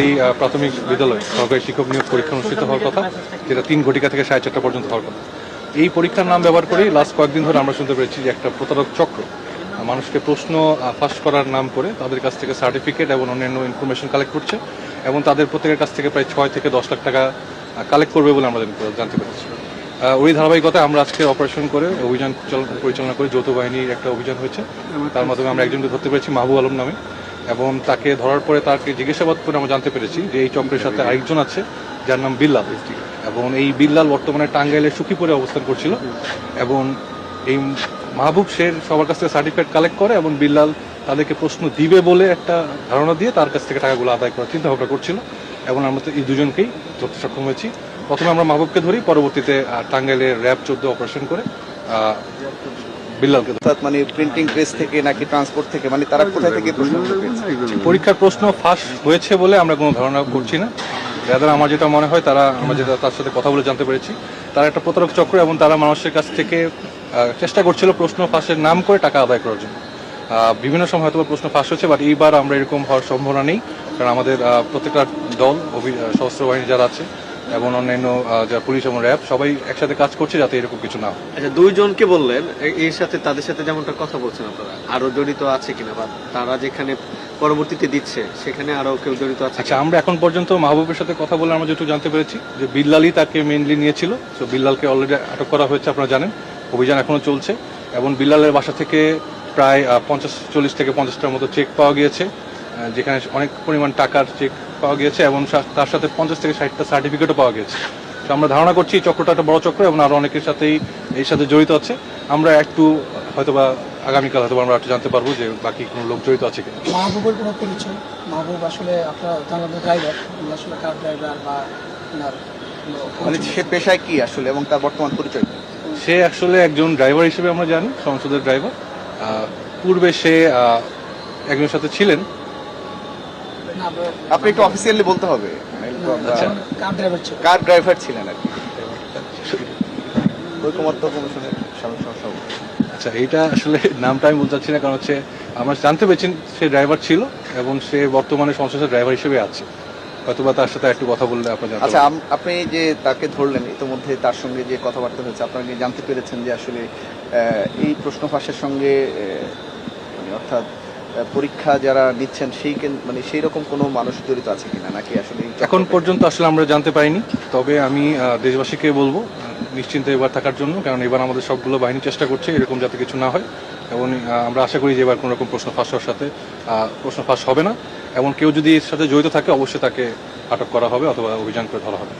এই প্রাথমিক বিদ্যালয় সরকারি শিক্ষক নিয়োগ পরীক্ষা অনুষ্ঠিত হওয়ার কথা যেটা তিন ঘটিকা থেকে সাড়ে চারটা পর্যন্ত হওয়ার কথা। এই পরীক্ষার নাম ব্যবহার করে লাস্ট কয়েকদিন ধরে আমরা শুনতে পেরেছি যে একটা প্রতারক চক্র মানুষকে প্রশ্ন ফাঁস করার নাম করে তাদের কাছ থেকে সার্টিফিকেট এবং অন্যান্য ইনফরমেশন কালেক্ট করছে এবং তাদের প্রত্যেকের কাছ থেকে প্রায় ছয় থেকে দশ লাখ টাকা কালেক্ট করবে বলে আমরা জানতে- পেরেছি। ওই ধারাবাহিকতায় আমরা আজকে অপারেশন করে অভিযান চাল- পরিচালনা করে যৌথ বাহিনীর একটা অভিযান হয়েছে। তার মাধ্যমে আমরা একজনকে ধরতে পেরেছি মাহবুব আলম নামে। এবং তাকে ধরার পরে তাকে জিজ্ঞাসাবাদ করে আমরা জানতে পেরেছি যে এই চক্রের সাথে আরেকজন আছে, যার নাম বিল্লাল। এবং এই বিল্লাল বর্তমানে টাঙ্গাইলের সুখিপুরে অবস্থান করছিল এবং এই মাহবুব শের সবার কাছ থেকে সার্টিফিকেট কালেক্ট করে এবং বিল্লাল তাদেরকে প্রশ্ন দিবে বলে একটা ধারণা দিয়ে তার কাছ থেকে টাকাগুলো আদায় করার চিন্তা ভাবনা করছিল এবং আমরা তো এই দুজনকেই ধরতে সক্ষম হয়েছি। প্রথমে আমরা মাহবুবকে ধরি, পরবর্তীতে টাঙ্গাইলের র্যাব চোদ্দ অপারেশন করে বিল্লালকে অর্থাৎ মানে প্রিন্টিং প্রেস থেকে নাকি ট্রান্সপোর্ট থেকে মানে তারা কোথায় থেকে পেয়েছে পরীক্ষার প্রশ্ন ফাঁস হয়েছে বলে আমরা কোনো ধারণা করছি না। রাদার আমার যেটা মনে হয় তারা আমরা যেটা তার সাথে কথা বলে জানতে পেরেছি। তারা একটা প্রতারক চক্র এবং তারা মানুষের কাছ থেকে চেষ্টা করছিল প্রশ্ন ফাঁসের নাম করে টাকা আদায় করার জন্য। বিভিন্ন সময় হয়তো প্রশ্ন ফাঁস হচ্ছে বাট এইবার আমরা এরকম হওয়ার সম্ভাবনা নেই। কারণ আমাদের প্রত্যেকটা দল সশস্ত্র বাহিনী যারা আছে এবং অন্যান্য যারা পুলিশ এবং র্যাব সবাই একসাথে কাজ করছে যাতে এরকম কিছু না হয়। আচ্ছা দুইজনকে বললেন এর সাথে তাদের সাথে যেমনটা কথা বলছেন আপনারা আরও জড়িত আছে কিনা বা তারা যেখানে পরবর্তীতে দিচ্ছে সেখানে আরও কেউ জড়িত আছে আচ্ছা আমরা এখন পর্যন্ত মাহবুবের সাথে কথা বলে আমরা যেটুকু জানতে পেরেছি যে বিল্লালই তাকে মেনলি নিয়েছিল তো বিল্লালকে অলরেডি আটক করা হয়েছে আপনারা জানেন। অভিযান এখনও চলছে এবং বিল্লালের বাসা থেকে প্রায় পঞ্চাশ চল্লিশ থেকে পঞ্চাশটার মতো চেক পাওয়া গিয়েছে। যেখানে অনেক পরিমাণ টাকার চেক পাওয়া গিয়েছে এবং সা- তার সাথে পঞ্চাশ থেকে ষাটটা সার্টিফিকেটও পাওয়া গেছে তো আমরা ধারণা করছি এই চক্রটা একটা বড় চক্র এবং আরও অনেকের সাথেই এর সাথে জড়িত আছে। আমরা একটু হয়তোবা আগামীকাল হয়তো আমরা একটু জানতে পারব যে বাকি কোনো লোক জড়িত আছে কিনা। মাহবুবের কোনো পরিচয় মাহবুব আসলে আপনার ড্রাইভার আসলে কার ড্রাইভার বা মানে সে পেশায় কি আসলে এবং তার বর্তমান পরিচয় সে আসলে একজন ড্রাইভার হিসেবে আমরা জানি সংসদের ড্রাইভার পূর্বে সে একজনের সাথে ছিলেন আপনি একটু অফিসিয়ালি বলতে হবে। আমরা- আচ্ছা। কার ড্রাইভার ছিল। কার ড্রাইভার ছিলেন আর কি। ঐকমত্য কমিশনের। আচ্ছা এইটা আসলে নামটা আমি বলতে চাচ্ছি না কারণ হচ্ছে আমরা জানতে পেরেছি সে ড্রাইভার ছিল এবং সে বর্তমানে সংসদের ড্রাইভার হিসেবে আছে। হয়তোবা তার সাথে একটু কথা বললে আপনার আচ্ছা আপনি যে তাকে ধরলেন ইতিমধ্যে তার সঙ্গে যে কথাবার্তা হয়েছে আপনারা কি জানতে পেরেছেন যে আসলে আহ, এই প্রশ্ন ফাঁসের সঙ্গে মানে অর্থাৎ পরীক্ষা যারা নিচ্ছেন সেই মানে সেই রকম কোনো মানুষ জড়িত আছে কিনা? নাকি আসলে এখন পর্যন্ত আসলে আমরা জানতে পারিনি। তবে আমি দেশবাসীকে বলব নিশ্চিন্তে এবার থাকার জন্য কারণ এবার আমাদের সবগুলো বাহিনী চেষ্টা করছে এরকম যাতে কিছু না হয়। এবং আমরা আশা করি যে এবার কোনো রকম প্রশ্ন ফাঁস হওয়ার সাথে প্রশ্ন ফাঁস হবে না। এবং কেউ যদি এর সাথে জড়িত থাকে অবশ্যই তাকে আটক করা হবে অথবা অভিযান করে ধরা হবে।